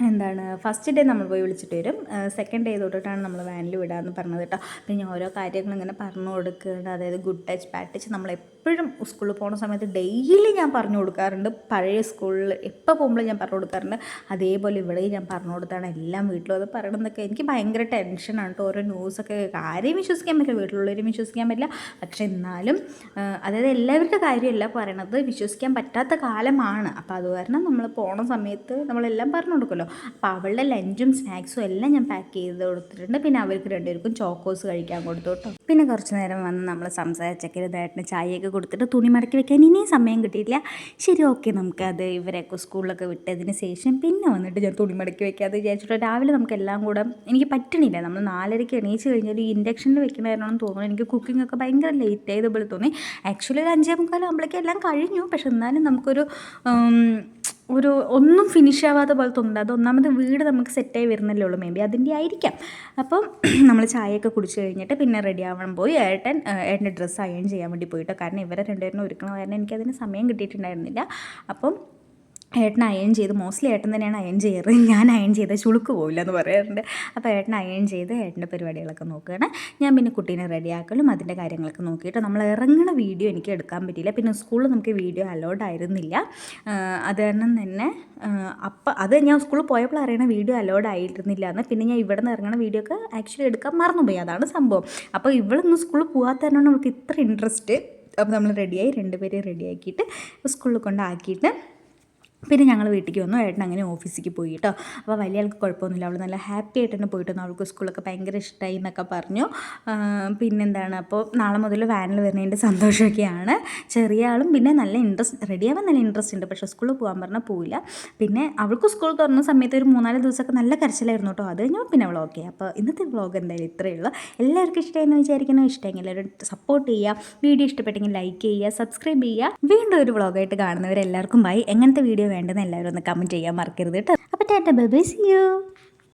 എന്താണ് ഫസ്റ്റ് ഡേ നമ്മൾ പോയി വിളിച്ചിട്ട് വരും. സെക്കൻഡ് ഡേ തൊട്ടിട്ടാണ് നമ്മൾ വാനിൽ വിടാമെന്ന് പറഞ്ഞത് കേട്ടോ. പിന്നെ ഓരോ കാര്യങ്ങളും ഇങ്ങനെ പറഞ്ഞു കൊടുക്കുന്നുണ്ട്. അതായത് ഗുഡ് ടച്ച് ബാഡ് ടച്ച് നമ്മൾ എപ്പോഴും സ്കൂളിൽ പോകുന്ന സമയത്ത് ഡെയിലി ഞാൻ പറഞ്ഞു കൊടുക്കാറുണ്ട്. പഴയ സ്കൂളിൽ എപ്പോൾ പോകുമ്പോഴും ഞാൻ പറഞ്ഞു കൊടുക്കാറുണ്ട്. അതേപോലെ ഇവിടെയും ഞാൻ പറഞ്ഞു കൊടുത്താണ്. എല്ലാം വീട്ടിലും അത് പറയണമെന്നൊക്കെ എനിക്ക് ഭയങ്കര ടെൻഷനാണ് കേട്ടോ. ഓരോ ന്യൂസൊക്കെ ആരെയും വിശ്വസിക്കാൻ പറ്റില്ല. വീട്ടിലുള്ളവരെയും വിശ്വസിക്കാൻ പറ്റില്ല. പക്ഷേ എന്നാലും അതായത് എല്ലാവരുടെ കാര്യമല്ല പറയണത്. വിശ്വസിക്കാൻ പറ്റാത്ത കാലമാണ്. അപ്പോൾ അത് കാരണം നമ്മൾ പോണ സമയത്ത് നമ്മളെല്ലാം പറഞ്ഞു കൊടുക്കുമല്ലോ. ഉണ്ടല്ലോ. അപ്പോൾ അവളുടെ ലഞ്ചും സ്നാക്സും എല്ലാം ഞാൻ പാക്ക് ചെയ്ത് കൊടുത്തിട്ടുണ്ട്. പിന്നെ അവർക്ക് രണ്ടുപേർക്കും ചോക്കോസ് കഴിക്കാൻ കൊടുത്തു കേട്ടോ. പിന്നെ കുറച്ച് നേരം വന്ന് നമ്മൾ സംസാരിച്ചൊക്കെ ഇതായിട്ട് ചായയൊക്കെ കൊടുത്തിട്ട് തുണി മടക്കി വെക്കാൻ ഇനിയും സമയം കിട്ടിയില്ല ശരി ഓക്കെ നമുക്കത് ഇവരെയൊക്കെ സ്കൂളിലൊക്കെ വിട്ടതിന് ശേഷം പിന്നെ വന്നിട്ട് ഞാൻ തുണി മടക്കി വെക്കാതെ വിചാരിച്ചിട്ട് രാവിലെ നമുക്ക് എല്ലാം കൂടെ എനിക്ക് പറ്റണില്ല. നമ്മൾ നാലരയ്ക്ക് എണീച്ച് കഴിഞ്ഞാൽ ഈ ഇൻഡക്ഷനിൽ വെക്കണമായിരുന്നു തോന്നുന്നു. എനിക്ക് കുക്കിംഗ് ഒക്കെ ഭയങ്കര ലേറ്റ് ആയതുപോലെ തോന്നി. ആക്ച്വലി ഒരു അഞ്ചേ മുക്കാലാകുമ്പോഴേക്കും എല്ലാം കഴിഞ്ഞു. പക്ഷെ എന്നാലും നമുക്കൊരു ഒരു ഒന്നും ഫിനിഷ് ആവാത്ത പോലെ തോന്നുന്നുണ്ട് അത് ഒന്നാമത് വീട് നമുക്ക് സെറ്റായി വരുന്നല്ലേ ഉള്ളൂ മേ ബി അതിന്റെ ആയിരിക്കാം. അപ്പം നമ്മൾ ചായയൊക്കെ കുടിച്ച് കഴിഞ്ഞിട്ട് പിന്നെ റെഡി ആവാൻ പോയി. ഏട്ടൻ ഏട്ടന്റെ ഡ്രസ്സ് അയൺ ചെയ്യാൻ വേണ്ടി പോയിട്ടോ. കാരണം ഇവരെ രണ്ടുപേരും ഒരുക്കണം കാരണം എനിക്കതിന് സമയം കിട്ടിയിട്ടുണ്ടായിരുന്നില്ല. അപ്പം ഏട്ടൻ അയൺ ചെയ്ത് മോസ്റ്റ്ലി ഏട്ടൻ തന്നെയാണ് അയൺ ചെയ്യാറ്. ഞാൻ അയൺ ചെയ്ത ചുളുക്ക് പോവില്ല എന്ന് പറയാറുണ്ട്. അപ്പോൾ ഏട്ടൻ അയൺ ചെയ്ത് ഏട്ടന്റെ പരിപാടികളൊക്കെ നോക്കുകയാണ്. ഞാൻ പിന്നെ കുട്ടീനെ റെഡിയാക്കലും അതിന്റെ കാര്യങ്ങളൊക്കെ നോക്കിയിട്ട് നമ്മൾ ഇറങ്ങുന്ന വീഡിയോ എനിക്ക് എടുക്കാൻ പറ്റിയില്ല. പിന്നെ സ്കൂളിൽ നമുക്ക് വീഡിയോ അലോഡ് ആയിരുന്നില്ല. അത് കാരണം തന്നെ അപ്പം അത് ഞാൻ സ്കൂളിൽ പോയപ്പോൾ അറിയണ വീഡിയോ അലോഡ് ആയിരുന്നില്ല എന്ന്. പിന്നെ ഞാൻ ഇവിടെ നിന്ന് ഇറങ്ങണ വീഡിയോ ഒക്കെ ആക്ച്വലി എടുക്കാൻ മറന്നുപോയി. അതാണ് സംഭവം. അപ്പോൾ ഇവളൊന്നും സ്കൂളിൽ പോകാത്ത നമുക്ക് ഇത്ര ഇൻട്രസ്റ്റ് അപ്പോൾ നമ്മൾ റെഡിയായി രണ്ടുപേരെയും റെഡിയാക്കിയിട്ട് സ്കൂളിൽ കൊണ്ടാക്കിയിട്ട് പിന്നെ ഞങ്ങൾ വീട്ടിലേക്ക് വന്നു. ഏട്ടൻ അങ്ങനെ ഓഫീസിലേക്ക് പോയി കേട്ടോ അപ്പോൾ വലിയ ആൾക്ക് കുഴപ്പമൊന്നുമില്ല. അവൾ നല്ല ഹാപ്പി ആയിട്ട് തന്നെ പോയിട്ട് അവൾക്ക് സ്കൂളൊക്കെ ഭയങ്കര ഇഷ്ടമായി എന്നൊക്കെ പറഞ്ഞു. പിന്നെന്താണ്? അപ്പോൾ നാളെ മുതൽ വാനിൽ വരുന്നതിന്റെ സന്തോഷമൊക്കെയാണ്. ചെറിയ ആളും പിന്നെ നല്ല ഇൻട്രസ്റ്റ് റെഡിയാവാൻ നല്ല ഇൻട്രസ്റ്റ് ഉണ്ട്. പക്ഷേ സ്കൂളിൽ പോകാൻ പറഞ്ഞാൽ പോവില്ല. പിന്നെ അവൾക്ക് സ്കൂൾ തുറന്ന സമയത്ത് ഒരു മൂന്നാൽ ദിവസമൊക്കെ നല്ല കരച്ചിലായിരുന്നു കേട്ടോ അത് കഴിഞ്ഞാൽ പിന്നെ അവൾ ഓക്കെ അപ്പോൾ ഇന്നത്തെ വ്ളോഗ് എന്തായാലും ഇത്രയേ ഉള്ളൂ. എല്ലാവർക്കും ഇഷ്ടമായെന്ന് വിചാരിക്കുന്നു. ഇഷ്ടമെങ്കിൽ എല്ലാവരും സപ്പോർട്ട് ചെയ്യുക. വീഡിയോ ഇഷ്ടപ്പെട്ടെങ്കിൽ ലൈക്ക് ചെയ്യുക സബ്സ്ക്രൈബ് ചെയ്യുക. വീണ്ടും ഒരു വ്ളോഗായിട്ട് കാണുന്നവരെല്ലാവർക്കും ബൈ എങ്ങനത്തെ വീഡിയോ വേണ്ടെന്ന് എല്ലാവരും ഒന്ന് കമന്റ് ചെയ്യാൻ മറക്കരുത് കേട്ടോ. അപ്പോൾ tata bye bye see you